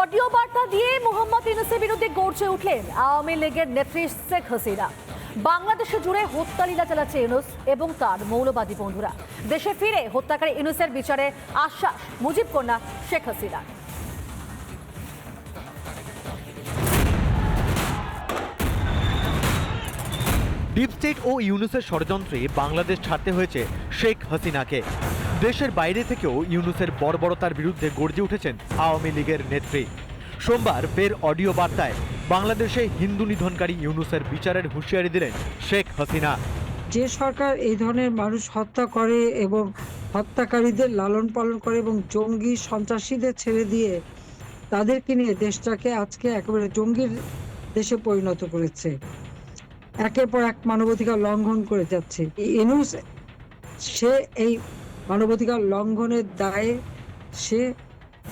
Audio বার্তা দিয়ে মোহাম্মদ ইউনুসের বিরুদ্ধে গর্জে উঠলেন আওয়ামী লীগের নেত্রী শেখ হাসিনা। বাংলাদেশে জুড়ে হত্যালীলা চালাচ্ছে ইউনুস এবং তার মৌলবাদী বন্ধুরা। দেশে ফিরে হত্যাকারী ইউনুসের বিচারে আশ্বাস মুজিব কন্যা শেখ হাসিনা ডিপ স্টেট ও ইউনুসের ষড়যন্ত্রে বাংলাদেশ ছাড়তে হয়েছে শেখ হাসিনাকে। দেশের বাইরে থেকেও ইউনুসের বর্বরতার বিরুদ্ধে গর্জে উঠেছেন আওয়ামী লীগের নেত্রী। সোমবার ফের অডিও বার্তায় বাংলাদেশে হিন্দু নিধনকারী ইউনুসের বিচারের হুঁশিয়ারি দিলেন শেখ হাসিনা। যে সরকার এই ধরনের মানুষ হত্যা করে এবং হত্যাকারীদের লালন পালন করে এবং জঙ্গি সন্ত্রাসীদের ছেড়ে দিয়ে তাদেরকে নিয়ে দেশটাকে আজকে একেবারে জঙ্গির দেশে পরিণত করেছে। একের পর এক মানবাধিকার লঙ্ঘন করে যাচ্ছে। এই এনুস সে এই মানবাধিকার লঙ্ঘনের দায়ে সে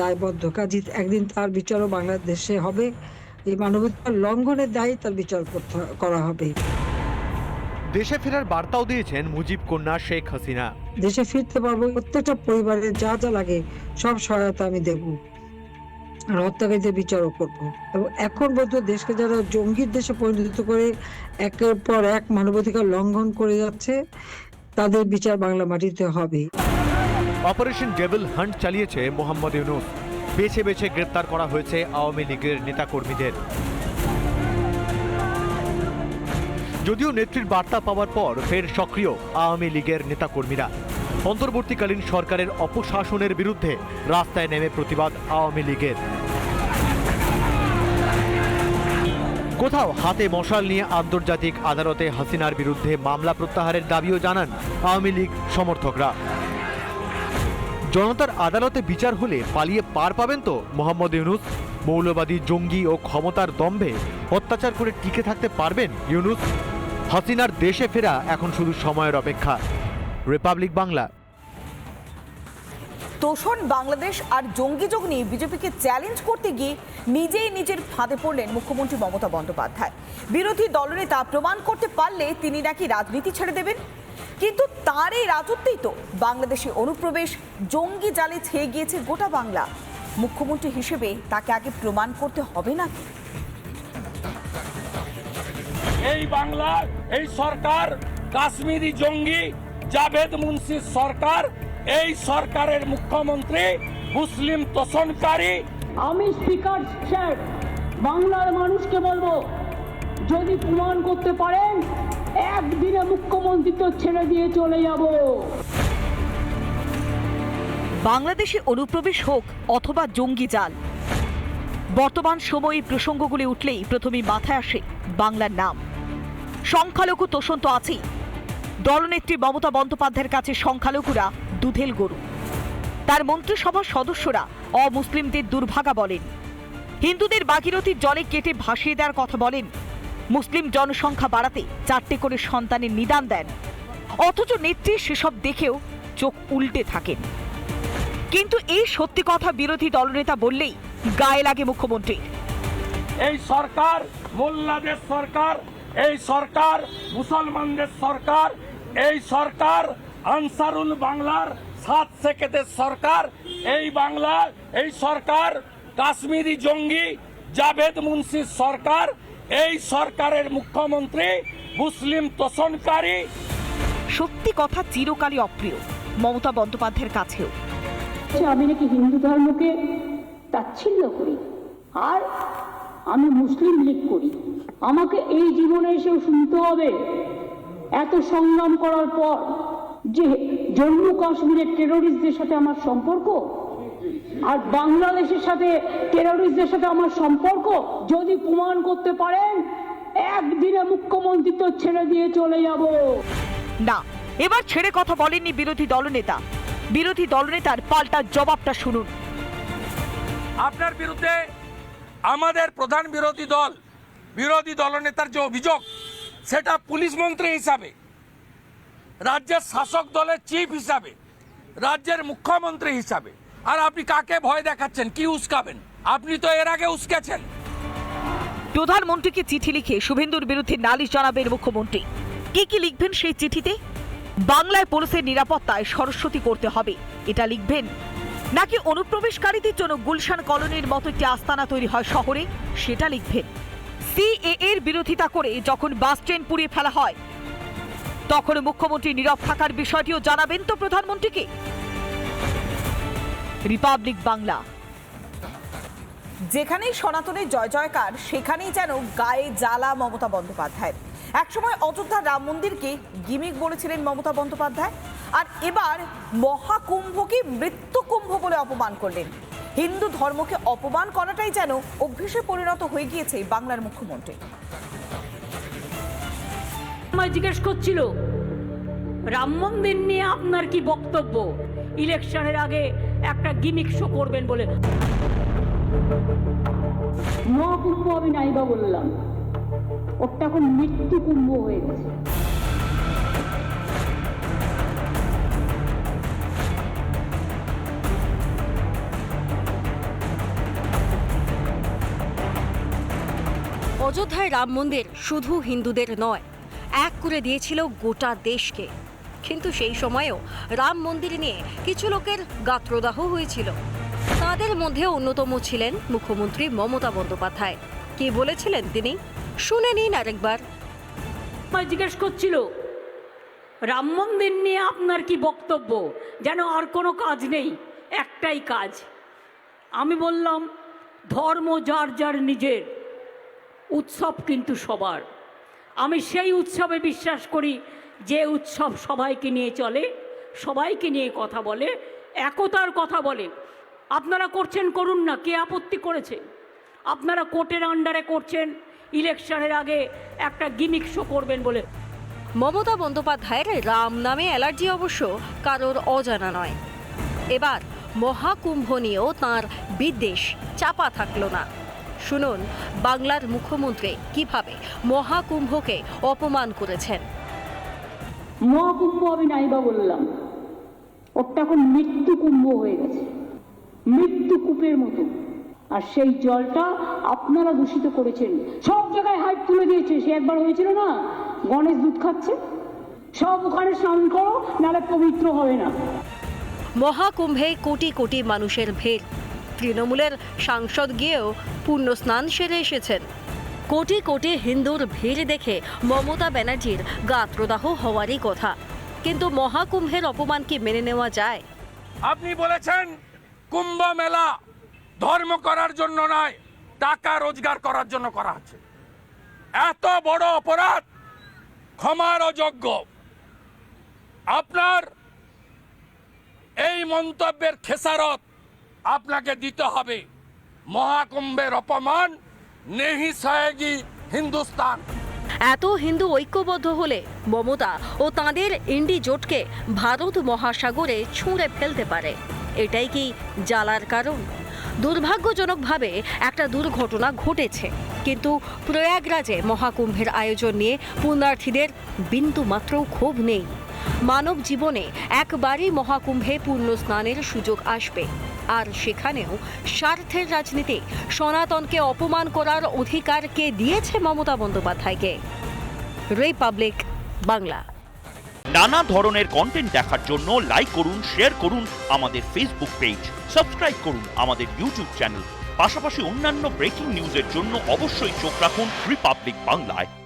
দায়বদ্ধ কাজী একদিন তার বিচারও বাংলাদেশে হবে। এই মানবাধিকার লঙ্ঘনের দায়ে তার বিচার করা হবে। দেশে ফেরার বার্তাও দিয়েছেন মুজিব কন্যা শেখ হাসিনা। দেশে ফিরতে পারব প্রত্যেকটা পরিবারের যা যা লাগে সব সহায়তা আমি দেব। আর হত্যাকারীদের বিচারও করব। এবং এখন পর্যন্ত দেশকে যারা জঙ্গির দেশে পরিণত করে একের পর এক মানবাধিকার লঙ্ঘন করে যাচ্ছে তাদের বিচার বাংলা মাটিতে হবে। অপারেশন ডেভিল হান্ট চালিয়েছে মোহাম্মদ ইউনুস। বেছে বেছে গ্রেপ্তার করা হয়েছে আওয়ামী লীগের নেতাকর্মীদের। যদিও নেত্রীর বার্তা পাওয়ার পর ফের সক্রিয় আওয়ামী লীগের নেতাকর্মীরা। অন্তর্বর্তীকালীন সরকারের অপশাসনের বিরুদ্ধে রাস্তায় নেমে প্রতিবাদ আওয়ামী লীগের। কোথাও হাতে মশাল নিয়ে আন্তর্জাতিক আদালতে হাসিনার বিরুদ্ধে মামলা প্রত্যাহারের দাবিও জানান আওয়ামী লীগ সমর্থকরা। জনতার আদালতে বিচার হলে পালিয়ে পার পাবেন তো মোহাম্মদ ইউনুস? মৌলবাদী জঙ্গি ও ক্ষমতার দম্ভে অত্যাচার করে টিকে থাকতে পারবেন ইউনুস? হাসিনার দেশে ফেরা এখন শুধু সময়ের অপেক্ষা। রিপাবলিক বাংলা তোষণ বাংলাদেশ আর জঙ্গি যোগ নিয়ে বিজেপিকে চ্যালেঞ্জ করতে গিয়ে নিজেই নিজের ফাঁদে পড়লেন মুখ্যমন্ত্রী মমতা বন্দ্যোপাধ্যায়। বিরোধী দলনেতা প্রমাণ করতে পারলে তিনি নাকি রাজনীতি ছেড়ে দেবেন? কিন্তু তার এই রাজত্বেই তো বাংলাদেশে অনুপ্রবেশ, জঙ্গি জালে ছেয়ে গিয়েছে গোটা বাংলা। মুখ্যমন্ত্রী হিসেবে তাকে আগে প্রমাণ করতে হবে না? এই বাংলা, এই সরকার, কাশ্মীরি জঙ্গি, জাভেদ মুন্সির সরকার সরকারের মুখ্যমন্ত্রী মুসলিম তোষণকারী। আমি স্পিকার সাহেব বাংলার মানুষকে বলব যদি প্রমাণ করতে পারেন একদিনে মুখ্যমন্ত্রী তো ছেড়ে দিয়ে চলে যাব। বাংলাদেশে অনুপ্রবেশ হোক অথবা জঙ্গি জাল। বর্তমান সময়ে প্রসঙ্গগুলি উঠলেই প্রথমেই মাথায় আসে বাংলার নাম। সংখ্যালঘু তোষণ তো আছেই। দলনেত্রী মমতা বন্দ্যোপাধ্যায়ের কাছে সংখ্যালঘুরা দুধেল গরু। তার মন্ত্রিসভার সদস্যরা অমুসলিমদের দুর্ভাগা বলেন। হিন্দুদের বাগিরথীর জলে কেটে ভাসিয়ে দেওয়ার কথা বলেন। মুসলিম জনসংখ্যা বাড়াতে চারটে করে সন্তানের নিদান দেন। অথচ নেত্রী সেসব দেখেও চোখ উল্টে থাকেন। কিন্তু এই সত্যি কথা বিরোধী দলনেতা বললেই গায়ে লাগে মুখ্যমন্ত্রী এই সরকার, মোল্লাদের সরকার, এই সরকার, মুসলমানদের সরকার, এই সরকার আনসারুল বাংলার সাত সেকেতের সরকার। এই বাংলার এই সরকার কাশ্মীরি জঙ্গি জাভেদ মুন্সির সরকার। এই সরকারের মুখ্যমন্ত্রী মুসলিম তোষণকারী। সত্যি কথা চিরকালই অপ্রিয় মমতা বন্দ্যোপাধ্যায়ের কাছেও। যে আমি নাকি হিন্দু ধর্মকে তাচ্ছিল্য করি আর আমি মুসলিম লীগ করি আমাকে এই জীবনে এসেও শুনতে হবে। এত সংগ্রাম করার পর যে জম্মু কাশ্মীরের টেরোরিস্টদের সাথে আমার সম্পর্ক আর বাংলাদেশের সাথে টেরোরিস্টদের সাথে আমার সম্পর্ক যদি প্রমাণ করতে পারেন একদিনে মুখ্যমন্ত্রী তো ছেড়ে দিয়ে চলে যাব। না এবার ছেড়ে কথা বলেননি বিরোধী দলনেতা। বিরোধী দলনেতার পাল্টা জবাবটা শুনুন। আপনার বিরুদ্ধে আমাদের প্রধান বিরোধী দল বিরোধী দলনেতার যে অভিযোগ সেটা পুলিশ মন্ত্রী হিসাবে রাজ্যের শাসক দলের চিফ হিসাবে, রাজ্যের মুখ্যমন্ত্রী হিসাবে। আর আপনি কাকে ভয় দেখাচ্ছেন? কি উস্কাবেন? আপনি তো এর আগে উস্কেছেন। প্রধানমন্ত্রীকে চিঠি লিখে শুভেন্দুর বিরুদ্ধে নালিশ জানাবেন মুখ্যমন্ত্রী। কি কি লিখবেন সেই চিঠিতে? বাংলায় পুলিশের নিরাপত্তায় সরস্বতী করতে হবে, এটা লিখবেন। নাকি অনুপ্রবেশকারীদের জন্য গুলশান কলোনির মতো একটি আস্তানা তৈরি হয় শহরে, সেটা লিখবেন। সিএ এর বিরোধিতা করে যখন বাস ট্রেন পুড়িয়ে ফেলা হয় তখন মুখ্যমন্ত্রী নীরব থাকার বিষয়টিও জানাবেন তো প্রধানমন্ত্রীকে। রিপাবলিক বাংলা। যেখানেই সনাতনের জয় জয়কার, সেখানেই যেন গায়ে জ্বালা মমতা বন্দ্যোপাধ্যায়ের। একসময় অযোধ্যা রাম মন্দিরকে গিমিক বলেছিলেন মমতা বন্দ্যোপাধ্যায়, আর এবার মহাকুম্ভকে মৃত্যুকুম্ভ বলে অপমান করলেন। হিন্দু ধর্মকে অপমান করাটাই যেন অভ্যেসে পরিণত হয়ে গিয়েছে বাংলার মুখ্যমন্ত্রী। আমায় জিজ্ঞেস করছিল রাম মন্দির নিয়ে আপনার কি বক্তব্য? ইলেকশনের আগে একটা গিমিক শো করবেন বলে। মহাকুম্ভ আমি নাইবা বললাম ওটা এখন মৃত্যু কুম্ভ হয়ে গেছে। অযোধ্যায় রাম মন্দির শুধু হিন্দুদের নয় এক করে দিয়েছিল গোটা দেশকে। কিন্তু সেই সময়েও রাম মন্দির নিয়ে কিছু লোকের গাত্রদাহ হয়েছিল। তাদের মধ্যে অন্যতম ছিলেন মুখ্যমন্ত্রী মমতা বন্দ্যোপাধ্যায়। কি বলেছিলেন তিনি? শুনে নিন আরেকবার। জিজ্ঞেস করছিল, রাম মন্দির নিয়ে আপনার কি বক্তব্য? যেন আর কোনো কাজ নেই, একটাই কাজ। আমি বললাম, ধর্ম যার যার নিজের, উৎসব কিন্তু সবার। আমি সেই উৎসবে বিশ্বাস করি যে উৎসব সবাইকে নিয়ে চলে, সবাইকে নিয়ে কথা বলে, একতার কথা বলে। আপনারা করছেন করুন না, কে আপত্তি করেছে? আপনারা কোর্টের আন্ডারে করছেন, ইলেকশনের আগে একটা গিমিক শো করবেন বলে। মমতা বন্দ্যোপাধ্যায়ের রাম নামে অ্যালার্জি অবশ্য কারোর অজানা নয়। এবার মহাকুম্ভ নিয়েও তাঁর বিদ্বেষ চাপা থাকল না। শুনুন বাংলার মুখ্যমন্ত্রী কীভাবে মহাকুম্ভকে অপমান করেছেন? মহাকুম্ভ আমি নাইবা বললাম। ওটা এখন মৃত্যু কুম্ভ হয়ে গেছে। মৃত্যু কূপের মতো। আর সেই জলটা আপনারা দূষিত করেছেন। সব জায়গায় হাইপ তুলে দিয়েছে। সে একবার হয়েছিল না? গণেশ দুধ খাচ্ছে? সব ওখানে স্নান করো নাহলে পবিত্র হবে না। মহাকুম্ভে কোটি কোটি মানুষের ভিড়। তৃণমূলের সাংসদ গিয়েও পূর্ণ স্নান সেরে এসেছেন। কোটি কোটি হিন্দুর ভিড় দেখে মমতা ব্যানার্জির গাত্রদাহ হওয়ারই কথা। কিন্তু মহাকুম্ভের অপমান কি মেনে নেওয়া যায়? আপনি বলেছেন, কুম্ভ মেলা ধর্ম করার জন্য নয়, টাকা রোজগার করার জন্য করা আছে এত বড় অপরাধ ক্ষমার অযোগ্য। আপনার এই মন্তব্যের খেসারত আপনাকে দিতে হবে মহাকুম্ভের অপমান। নেহি সহেগি হিন্দুস্তান। এত হিন্দু ঐক্যবদ্ধ হলে মমতা ও তাঁদের ইন্ডি জোটকে ভারত মহাসাগরে ছুঁড়ে ফেলতে পারে। এটাই কি জ্বালার কারণ? দুর্ভাগ্যজনকভাবে একটা দুর্ঘটনা ঘটেছে। কিন্তু প্রয়াগরাজে মহাকুম্ভের আয়োজন নিয়ে পুণ্যার্থীদের বিন্দু মাত্রও ক্ষোভ নেই। মানব জীবনে একবারই মহাকুম্ভে পূর্ণ স্নানের সুযোগ আসবে। আর সেখানেও স্বার্থের রাজনীতি। সনাতনকে অপমান করার অধিকার কে দিয়েছে মমতা বন্দ্যোপাধ্যায়কে? রিপাবলিক বাংলা। নানা ধরনের কন্টেন্ট দেখার জন্য লাইক করুন শেয়ার করুন আমাদের ফেসবুক পেজ সাবস্ক্রাইব করুন আমাদের ইউটিউব চ্যানেল পাশাপাশি অন্যান্য ব্রেকিং নিউজের জন্য অবশ্যই চোখ রাখুন রিপাবলিক বাংলায়